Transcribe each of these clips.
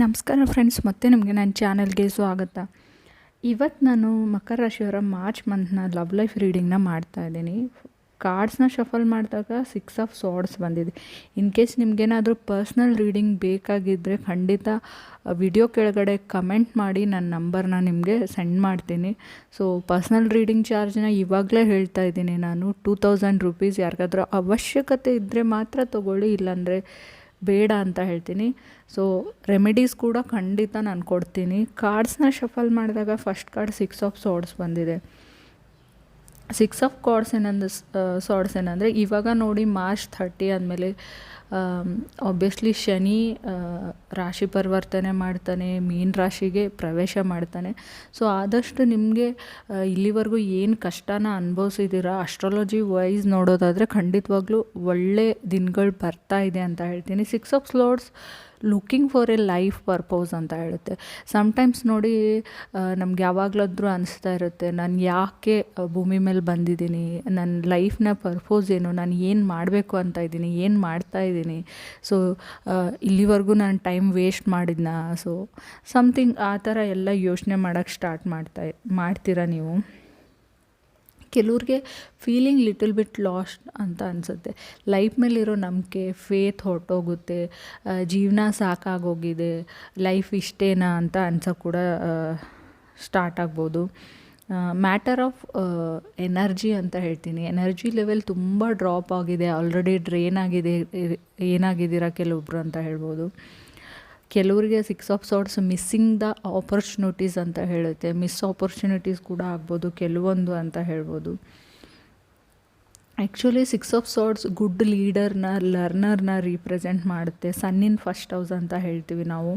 ನಮಸ್ಕಾರ ಫ್ರೆಂಡ್ಸ್ ಮತ್ತೆ ನಿಮಗೆ ನನ್ನ ಚಾನಲ್ಗೆ ಸ್ವಾಗತ. ಇವತ್ತು ನಾನು ಮಕರ ರಾಶಿಯವರ ಮಾರ್ಚ್ ಮಂತ್ನ ಲವ್ ಲೈಫ್ ರೀಡಿಂಗ್ನ ಮಾಡ್ತಾ ಇದ್ದೀನಿ. ಕಾರ್ಡ್ಸ್ನ ಶಫಲ್ ಮಾಡಿದಾಗ ಸಿಕ್ಸ್ ಆಫ್ ಸಾರ್ಡ್ಸ್ ಬಂದಿದೆ. ಇನ್ ಕೇಸ್ ನಿಮಗೇನಾದರೂ ಪರ್ಸ್ನಲ್ ರೀಡಿಂಗ್ ಬೇಕಾಗಿದ್ದರೆ ಖಂಡಿತ ವಿಡಿಯೋ ಕೆಳಗಡೆ ಕಮೆಂಟ್ ಮಾಡಿ ನನ್ನ ನಂಬರ್ನ ನಿಮಗೆ ಸೆಂಡ್ ಮಾಡ್ತೀನಿ. ಸೊ ಪರ್ಸ್ನಲ್ ರೀಡಿಂಗ್ ಚಾರ್ಜ್ನ ಇವಾಗಲೇ ಹೇಳ್ತಾ ಇದ್ದೀನಿ ನಾನು. ಟೂ ತೌಸಂಡ್ ರುಪೀಸ್ ಯಾರಿಗಾದ್ರೂ ಅವಶ್ಯಕತೆ ಇದ್ದರೆ ಮಾತ್ರ ತೊಗೊಳ್ಳಿ, ಇಲ್ಲಾಂದರೆ ಬೇಡ ಅಂತ ಹೇಳ್ತೀನಿ. ಸೊ ರೆಮಿಡೀಸ್ ಕೂಡ ಖಂಡಿತ ನಾನು ಕೊಡ್ತೀನಿ. ಕಾರ್ಡ್ಸ್ನ ಶಫಲ್ ಮಾಡಿದಾಗ first card six of swords ಬಂದಿದೆ. ಸಿಕ್ಸ್ ಆಫ್ ಕಾರ್ಡ್ಸ್ ಏನಂದ್ರೆ ಸಾರ್ಡ್ಸ್ ಏನಂದರೆ ಇವಾಗ ನೋಡಿ ಮಾರ್ಚ್ ಥರ್ಟಿ ಆದಮೇಲೆ ಆಬ್ವಿಯಸ್ಲಿ ಶನಿ ಆ, ರಾಶಿ ಪರಿವರ್ತನೆ ಮಾಡ್ತಾನೆ ಮೀನ ರಾಶಿಗೆ ಪ್ರವೇಶ ಮಾಡ್ತಾನೆ. ಸೊ ಆದಷ್ಟು ನಿಮಗೆ ಇಲ್ಲಿವರೆಗೂ ಏನು ಕಷ್ಟನ ಅನುಭವಿಸಿದ್ದೀರಾ ಅಸ್ಟ್ರಾಲಜಿ ವೈಸ್ ನೋಡೋದಾದರೆ ಖಂಡಿತವಾಗ್ಲೂ ಒಳ್ಳೆ ದಿನಗಳು ಬರ್ತಾ ಇದೆ ಅಂತ ಹೇಳ್ತೀನಿ. Six of swords looking for a life purpose ಅಂತ ಹೇಳುತ್ತೆ. ಸಮ್ಟೈಮ್ಸ್ ನೋಡಿ ನಮ್ಗೆ ಯಾವಾಗಲಾದ್ರೂ ಅನಿಸ್ತಾ ಇರುತ್ತೆ, ನಾನು ಯಾಕೆ ಭೂಮಿ ಮೇಲೆ ಬಂದಿದ್ದೀನಿ? ನನ್ನ ಲೈಫ್ನ ಪರ್ಪೋಸ್ ಏನು? ನಾನು ಏನು ಮಾಡಬೇಕು ಅಂತ ಇದ್ದೀನಿ? ಏನು ಮಾಡ್ತಾ ಇದ್ದೀನಿ? ಸೊ ಇಲ್ಲಿವರೆಗೂ ನಾನು ಟೈಮ್ ವೇಸ್ಟ್ ಮಾಡಿದ್ನ? ಸೊ ಸಮಥಿಂಗ್ ಆ ಥರ ಎಲ್ಲ ಯೋಚನೆ ಮಾಡೋಕ್ಕೆ ಸ್ಟಾರ್ಟ್ ಮಾಡ್ತಾ, ಮಾಡ್ತೀರಾ ನೀವು? ಕೆಲವ್ರಿಗೆ ಫೀಲಿಂಗ್ ಲಿಟಲ್ ಬಿಟ್ ಲಾಸ್ಟ್ ಅಂತ ಅನಿಸುತ್ತೆ. ಲೈಫ್ ಮೇಲಿರೋ ನಂಬಿಕೆ ಫೇತ್ ಹೊರಟೋಗುತ್ತೆ. ಜೀವನ ಸಾಕಾಗೋಗಿದೆ. ಲೈಫ್ ಇಷ್ಟೇನಾ ಅಂತ ಅನ್ಸೋ ಕೂಡ ಸ್ಟಾರ್ಟ್ ಆಗ್ಬೋದು. ಮ್ಯಾಟರ್ ಆಫ್ ಎನರ್ಜಿ ಅಂತ ಹೇಳ್ತೀನಿ. ಎನರ್ಜಿ ಲೆವೆಲ್ ತುಂಬ ಡ್ರಾಪ್ ಆಗಿದೆ. ಆಲ್ರೆಡಿ ಡ್ರೈನ್ ಆಗಿದೆ ಏನಾಗಿದ್ದೀರಾ ಕೆಲವೊಬ್ರು ಅಂತ ಹೇಳ್ಬೋದು. ಕೆಲವರಿಗೆ six of swords missing the opportunities ಅಂತ ಹೇಳುತ್ತೆ. ಮಿಸ್ ಆಪರ್ಚುನಿಟೀಸ್ ಕೂಡ ಆಗ್ಬೋದು, ಕೆಲವೊಂದು ಅಂತ ಹೇಳ್ಬೋದು. Actually six of swords good ಲೀಡರ್ನ, ಲರ್ನರ್ನ ರೀಪ್ರೆಸೆಂಟ್ ಮಾಡುತ್ತೆ. ಸನ್ನಿನ ಫಸ್ಟ್ ಹೌಸ್ ಅಂತ ಹೇಳ್ತೀವಿ ನಾವು.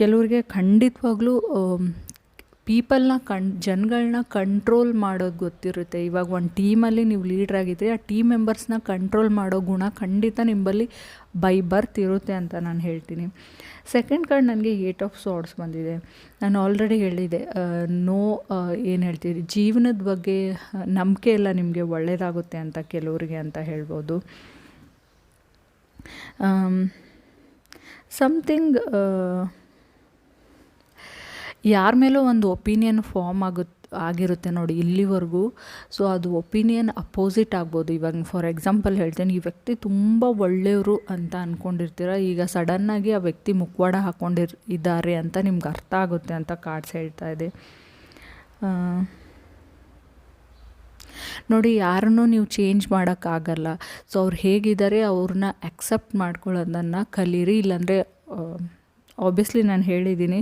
ಕೆಲವರಿಗೆ ಕೆಲವ್ರಿಗೆ ಖಂಡಿತವಾಗ್ಲೂ ಪೀಪಲ್ನ ಕಣ್ ಜನಗಳನ್ನ ಕಂಟ್ರೋಲ್ ಮಾಡೋದು ಗೊತ್ತಿರುತ್ತೆ. ಇವಾಗ ಒಂದು ಟೀಮಲ್ಲಿ ನೀವು ಲೀಡ್ರ್ ಆಗಿದ್ದರೆ ಆ ಟೀಮ್ ಮೆಂಬರ್ಸ್ನ ಕಂಟ್ರೋಲ್ ಮಾಡೋ ಗುಣ ಖಂಡಿತ ನಿಮ್ಮಲ್ಲಿ ಬೈ ಬರ್ತ್ ಇರುತ್ತೆ ಅಂತ ನಾನು ಹೇಳ್ತೀನಿ. ಸೆಕೆಂಡ್ ಕಾರ್ಡ್ ನನಗೆ ಏಟ್ ಆಫ್ ಸಾರ್ಡ್ಸ್ ಬಂದಿದೆ. ನಾನು ಆಲ್ರೆಡಿ ಹೇಳಿದೆ ನೋ ಏನು ಹೇಳ್ತೀರಿ ಜೀವನದ ಬಗ್ಗೆ ನಂಬಿಕೆ ಎಲ್ಲ ನಿಮಗೆ ಒಳ್ಳೆಯದಾಗುತ್ತೆ ಅಂತ ಕೆಲವರಿಗೆ ಅಂತ ಹೇಳ್ಬೋದು. ಸಮಥಿಂಗ್ ಯಾರ ಮೇಲೂ ಒಂದು ಒಪಿನಿಯನ್ ಫಾರ್ಮ್ ಆಗುತ್ತೆ ಆಗಿರುತ್ತೆ ನೋಡಿ ಇಲ್ಲಿವರೆಗೂ. ಸೊ ಅದು ಒಪಿನಿಯನ್ ಅಪೋಸಿಟ್ ಆಗ್ಬೋದು. ಇವಾಗ ಫಾರ್ ಎಕ್ಸಾಂಪಲ್ ಹೇಳ್ತೇನೆ, ಈ ವ್ಯಕ್ತಿ ತುಂಬ ಒಳ್ಳೆಯವರು ಅಂತ ಅಂದ್ಕೊಂಡಿರ್ತೀರ ಈಗ ಸಡನ್ನಾಗಿ ಆ ವ್ಯಕ್ತಿ ಮುಖವಾಡ ಹಾಕ್ಕೊಂಡಿರ್ ಇದ್ದಾರೆ ಅಂತ ನಿಮ್ಗೆ ಅರ್ಥ ಆಗುತ್ತೆ ಅಂತ ಕಾರ್ಡ್ಸ್ ಹೇಳ್ತಾ ಇದೆ. ನೋಡಿ ಯಾರನ್ನೂ ನೀವು ಚೇಂಜ್ ಮಾಡೋಕ್ಕಾಗಲ್ಲ ಸೊ ಅವ್ರು ಹೇಗಿದ್ದಾರೆ ಅವ್ರನ್ನ ಅಕ್ಸೆಪ್ಟ್ ಮಾಡ್ಕೊಳ್ಳೋದನ್ನು ಕಲೀರಿ, ಇಲ್ಲಾಂದರೆ ಆಬ್ವಿಯಸ್ಲಿ ನಾನು ಹೇಳಿದ್ದೀನಿ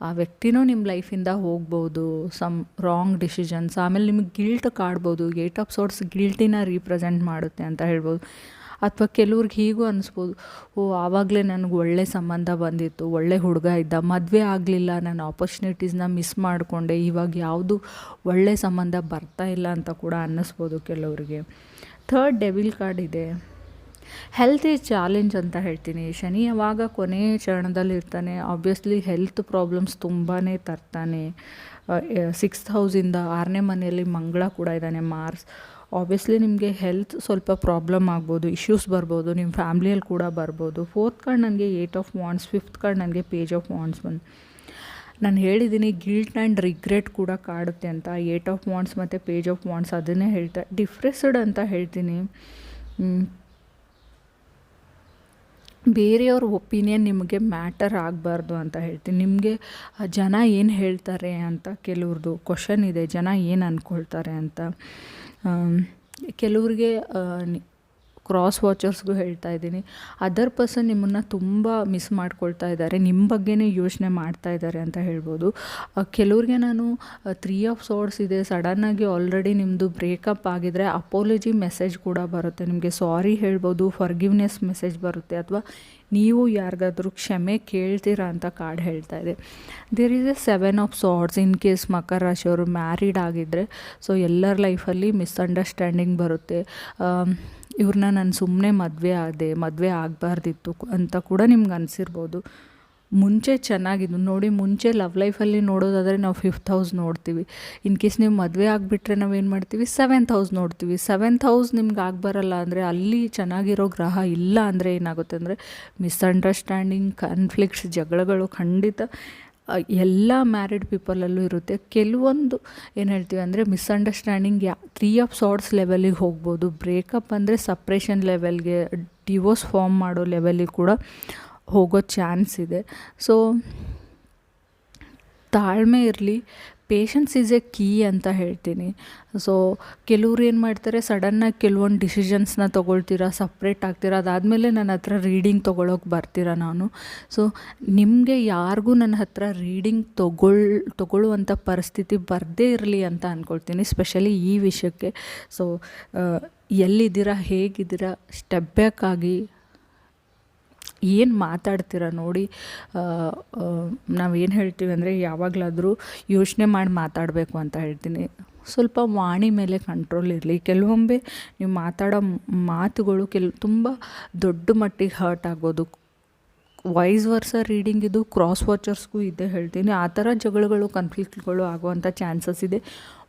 ಆ ವ್ಯಕ್ತಿನೂ ನಿಮ್ಮ ಲೈಫಿಂದ ಹೋಗ್ಬೋದು, ಸಮ್ ರಾಂಗ್ ಡಿಸಿಷನ್ಸ್ ಆಮೇಲೆ ನಿಮಗೆ ಗಿಲ್ಟ್ ಕಾಡ್ಬೋದು ಏಟ್ ಆಫ್ ಸೋರ್ಟ್ಸ್ ಗಿಲ್ಟಿನ ರೀಪ್ರೆಸೆಂಟ್ ಮಾಡುತ್ತೆ ಅಂತ ಹೇಳ್ಬೋದು. ಅಥವಾ ಕೆಲವ್ರಿಗೆ ಹೀಗೂ ಅನಿಸ್ಬೋದು, ಓ, ಆವಾಗಲೇ ನನಗೆ ಒಳ್ಳೆ ಸಂಬಂಧ ಬಂದಿತ್ತು, ಒಳ್ಳೆ ಹುಡುಗ ಇದ್ದ, ಮದುವೆ ಆಗಲಿಲ್ಲ, ನಾನು ಆಪರ್ಚುನಿಟೀಸ್ನ ಮಿಸ್ ಮಾಡಿಕೊಂಡೆ, ಇವಾಗ ಯಾವುದು ಒಳ್ಳೆ ಸಂಬಂಧ ಬರ್ತಾ ಇಲ್ಲ ಅಂತ ಕೂಡ ಅನ್ನಿಸ್ಬೋದು ಕೆಲವರಿಗೆ. ಥರ್ಡ್ ಡೆವಿಲ್ ಕಾರ್ಡ್ ಇದೆ. ಹೆಲ್ತ್ ಈಸ್ ಚಾಲೆಂಜ್ ಅಂತ ಹೇಳ್ತೀನಿ, ಶನಿ ಯಾವಾಗ ಕೊನೆ ಚರಣದಲ್ಲಿ ಇರ್ತಾನೆ ಆಬ್ವಿಯಸ್ಲಿ ಹೆಲ್ತ್ ಪ್ರಾಬ್ಲಮ್ಸ್ ತುಂಬಾ ತರ್ತಾನೆ. ಸಿಕ್ಸ್ತ್ ಹೌಸಿಂದ ಆರನೇ ಮನೆಯಲ್ಲಿ ಮಂಗಳ ಕೂಡ ಇದ್ದಾನೆ, ಮಾರ್ಸ್. ಆಬ್ವಿಯಸ್ಲಿ ನಿಮಗೆ ಹೆಲ್ತ್ ಸ್ವಲ್ಪ ಪ್ರಾಬ್ಲಮ್ ಆಗ್ಬೋದು ಇಶ್ಯೂಸ್ ಬರ್ಬೋದು ನಿಮ್ಮ ಫ್ಯಾಮ್ಲಿಯಲ್ಲಿ ಕೂಡ ಬರ್ಬೋದು. ಫೋರ್ತ್ ಕಾರ್ಡ್ ನನಗೆ eight of wands fifth card ನನಗೆ ಪೇಜ್ ಆಫ್ ವಾಂಡ್ಸ್ ಬಂದು. ನಾನು ಹೇಳಿದ್ದೀನಿ ಗಿಲ್ಟ್ ಆ್ಯಂಡ್ ರಿಗ್ರೆಟ್ ಕೂಡ ಕಾಡುತ್ತೆ ಅಂತ. ಏಟ್ ಆಫ್ ವಾಂಡ್ಸ್ ಮತ್ತು ಪೇಜ್ ಆಫ್ ವಾಂಡ್ಸ್ ಅದನ್ನೇ ಹೇಳ್ತಾ ಡಿಫ್ರೆಸ್ಡ್ ಅಂತ ಹೇಳ್ತೀನಿ. ಬೇರೆಯವ್ರ ಒಪಿನಿಯನ್ ನಿಮಗೆ ಮ್ಯಾಟರ್ ಆಗಬಾರ್ದು ಅಂತ ಹೇಳ್ತೀನಿ. ನಿಮಗೆ ಜನ ಏನು ಹೇಳ್ತಾರೆ ಅಂತ ಕೆಲವ್ರದ್ದು ಕ್ವಶನ್ ಇದೆ, ಜನ ಏನು ಅಂದ್ಕೊಳ್ತಾರೆ ಅಂತ ಕೆಲವ್ರಿಗೆ ಕ್ರಾಸ್ ವಾಚರ್ಸ್ಗೂ ಹೇಳ್ತಾ ಇದ್ದೀನಿ. ಅದರ್ ಪರ್ಸನ್ ನಿಮ್ಮನ್ನು ತುಂಬ ಮಿಸ್ ಮಾಡ್ಕೊಳ್ತಾ ಇದ್ದಾರೆ. ನಿಮ್ಮ ಬಗ್ಗೆನೇ ಯೋಚನೆ ಮಾಡ್ತಾ ಇದ್ದಾರೆ ಅಂತ ಹೇಳ್ಬೋದು. ಕೆಲವ್ರಿಗೆ ನಾನು ತ್ರೀ ಆಫ್ ಸಾರ್ಟ್ಸ್ ಇದೆ. ಸಡನ್ನಾಗಿ ಆಲ್ರೆಡಿ ನಿಮ್ಮದು ಬ್ರೇಕಪ್ ಆಗಿದ್ರೆ ಅಪೋಲಜಿ ಮೆಸೇಜ್ ಕೂಡ ಬರುತ್ತೆ. ನಿಮಗೆ ಸಾರಿ ಹೇಳ್ಬೋದು ಫರ್ಗಿವ್ನೆಸ್ ಮೆಸೇಜ್ ಬರುತ್ತೆ ಅಥವಾ ನೀವು ಯಾರಿಗಾದರೂ ಕ್ಷಮೆ ಕೇಳ್ತೀರಾ ಅಂತ ಕಾರ್ಡ್ ಹೇಳ್ತಾ ಇದೆ. There is a seven of swords in case ಮಕರ ರಾಶಿಯವರು ಮ್ಯಾರಿಡ್ ಆಗಿದ್ದರೆ ಸೊ ಎಲ್ಲರ ಲೈಫಲ್ಲಿ ಮಿಸ್ಅಂಡರ್ಸ್ಟ್ಯಾಂಡಿಂಗ್ ಬರುತ್ತೆ. ಇವ್ರನ್ನ ನಾನು ಸುಮ್ಮನೆ ಮದುವೆ ಆದೆ, ಮದುವೆ ಆಗಬಾರ್ದಿತ್ತು ಅಂತ ಕೂಡ ನಿಮ್ಗೆ ಅನಿಸಿರ್ಬೋದು. ಮುಂಚೆ ಚೆನ್ನಾಗಿದ್ದು, ನೋಡಿ ಮುಂಚೆ ಲವ್ ಲೈಫಲ್ಲಿ ನೋಡೋದಾದರೆ ನಾವು ಫಿಫ್ತ್ ಹೌಸ್ ನೋಡ್ತೀವಿ. ಇನ್ ಕೇಸ್ ನೀವು ಮದುವೆ ಆಗಿಬಿಟ್ರೆ ನಾವೇನು ಮಾಡ್ತೀವಿ? ಸೆವೆಂತ್ ಹೌಸ್ ನೋಡ್ತೀವಿ. ಸೆವೆಂತ್ ಹೌಸ್ ನಿಮ್ಗೆ ಆಗಬರಲ್ಲ ಅಂದರೆ ಅಲ್ಲಿ ಚೆನ್ನಾಗಿರೋ ಗ್ರಹ ಇಲ್ಲ ಅಂದರೆ ಏನಾಗುತ್ತೆ ಅಂದರೆ, ಮಿಸ್ಅಂಡರ್ಸ್ಟ್ಯಾಂಡಿಂಗ್, ಕನ್ಫ್ಲಿಕ್ಟ್ಸ್, ಜಗಳಗಳು ಖಂಡಿತ ಎಲ್ಲ ಮ್ಯಾರಿಡ್ ಪೀಪಲಲ್ಲೂ ಇರುತ್ತೆ. ಕೆಲವೊಂದು ಏನು ಹೇಳ್ತೀವಿ ಅಂದರೆ ಮಿಸ್ಅಂಡರ್ಸ್ಟ್ಯಾಂಡಿಂಗ್ ಯಾ ತ್ರೀ ಆಫ್ ಸಾರ್ಟ್ಸ್ ಲೆವೆಲಿಗೆ ಹೋಗ್ಬೋದು. ಬ್ರೇಕಪ್ ಅಂದರೆ ಸಪ್ರೇಷನ್ ಲೆವೆಲ್ಗೆ ಡಿವೋರ್ಸ್ ಫಾರ್ಮ್ ಮಾಡೋ ಲೆವೆಲಿಗೆ ಕೂಡ ಹೋಗೋ ಚಾನ್ಸ್ ಇದೆ. ಸೊ ತಾಳ್ಮೆ ಇರಲಿ ಪೇಷನ್ಸ್ ಈಸ್ ಎ ಕೀ ಅಂತ ಹೇಳ್ತೀನಿ. ಸೊ ಕೆಲವ್ರು ಏನು ಮಾಡ್ತಾರೆ ಸಡನ್ನಾಗಿ ಕೆಲವೊಂದು ಡಿಸಿಷನ್ಸ್ನ ತೊಗೊಳ್ತೀರಾ ಸಪ್ರೇಟ್ ಆಗ್ತೀರಾ, ಅದಾದಮೇಲೆ ನನ್ನ ಹತ್ರ ರೀಡಿಂಗ್ ತೊಗೊಳೋಕೆ ಬರ್ತೀರಾ ನಾನು. ಸೊ ನಿಮಗೆ ಯಾರಿಗೂ ನನ್ನ ಹತ್ರ ರೀಡಿಂಗ್ ತೊಗೊಳ್ ತೊಗೊಳ್ಳುವಂಥ ಪರಿಸ್ಥಿತಿ ಬರದೇ ಇರಲಿ ಅಂತ ಅಂದ್ಕೊಳ್ತೀನಿ ಸ್ಪೆಷಲಿ ಈ ವಿಷಯಕ್ಕೆ. ಸೊ ಎಲ್ಲಿದ್ದೀರಾ, ಹೇಗಿದ್ದೀರಾ ಸ್ಟೆಪ್ ಬ್ಯಾಕ್ ಆಗಿ ಏನು ಮಾತಾಡ್ತೀರ ನೋಡಿ ನಾವು ಏನು ಹೇಳ್ತೀವಿ ಅಂದರೆ ಯಾವಾಗಲಾದರೂ ಯೋಚನೆ ಮಾಡಿ ಮಾತಾಡಬೇಕು ಅಂತ ಹೇಳ್ತೀನಿ. ಸ್ವಲ್ಪ ವಾಣಿ ಮೇಲೆ ಕಂಟ್ರೋಲ್ ಇರಲಿ. ಕೆಲವೊಮ್ಮೆ ನೀವು ಮಾತಾಡೋ ಮಾತುಗಳು ಕೆಲ, ತುಂಬ ದೊಡ್ಡ ಮಟ್ಟಿಗೆ ಹರ್ಟ್ ಆಗೋದು. ವೈಸ್ ವರ್ಸ ರೀಡಿಂಗ್ ಇದು ಕ್ರಾಸ್ ವಾಚರ್ಸ್ಗೂ ಇದೆ ಹೇಳ್ತೀನಿ. ಆ ಥರ ಜಗಳಗಳು ಕನ್ಫ್ಲಿಕ್ಟ್ಗಳು ಆಗುವಂಥ ಚಾನ್ಸಸ್ ಇದೆ.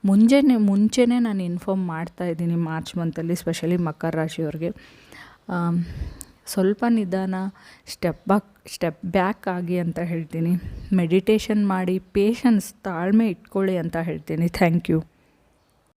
ಮುಂಜಾನೆ, ಮುಂಚೆನೇ ನಾನು ಇನ್ಫಾರ್ಮ್ ಮಾಡ್ತಾ ಇದ್ದೀನಿ ಮಾರ್ಚ್ ಮಂತಲ್ಲಿ ಸ್ಪೆಷಲಿ ಮಕರ ರಾಶಿಯವ್ರಿಗೆ. ಸ್ವಲ್ಪ ನಿಧಾನ ಸ್ಟೆಪ್ ಬಾಕ್ ಸ್ಟೆಪ್ ಬ್ಯಾಕ್ ಆಗಿ ಅಂತ ಹೇಳ್ತೀನಿ. ಮೆಡಿಟೇಷನ್ ಮಾಡಿ ಪೇಷನ್ಸ್ ತಾಳ್ಮೆ ಇಟ್ಕೊಳ್ಳಿ ಅಂತ ಹೇಳ್ತೀನಿ. Thank you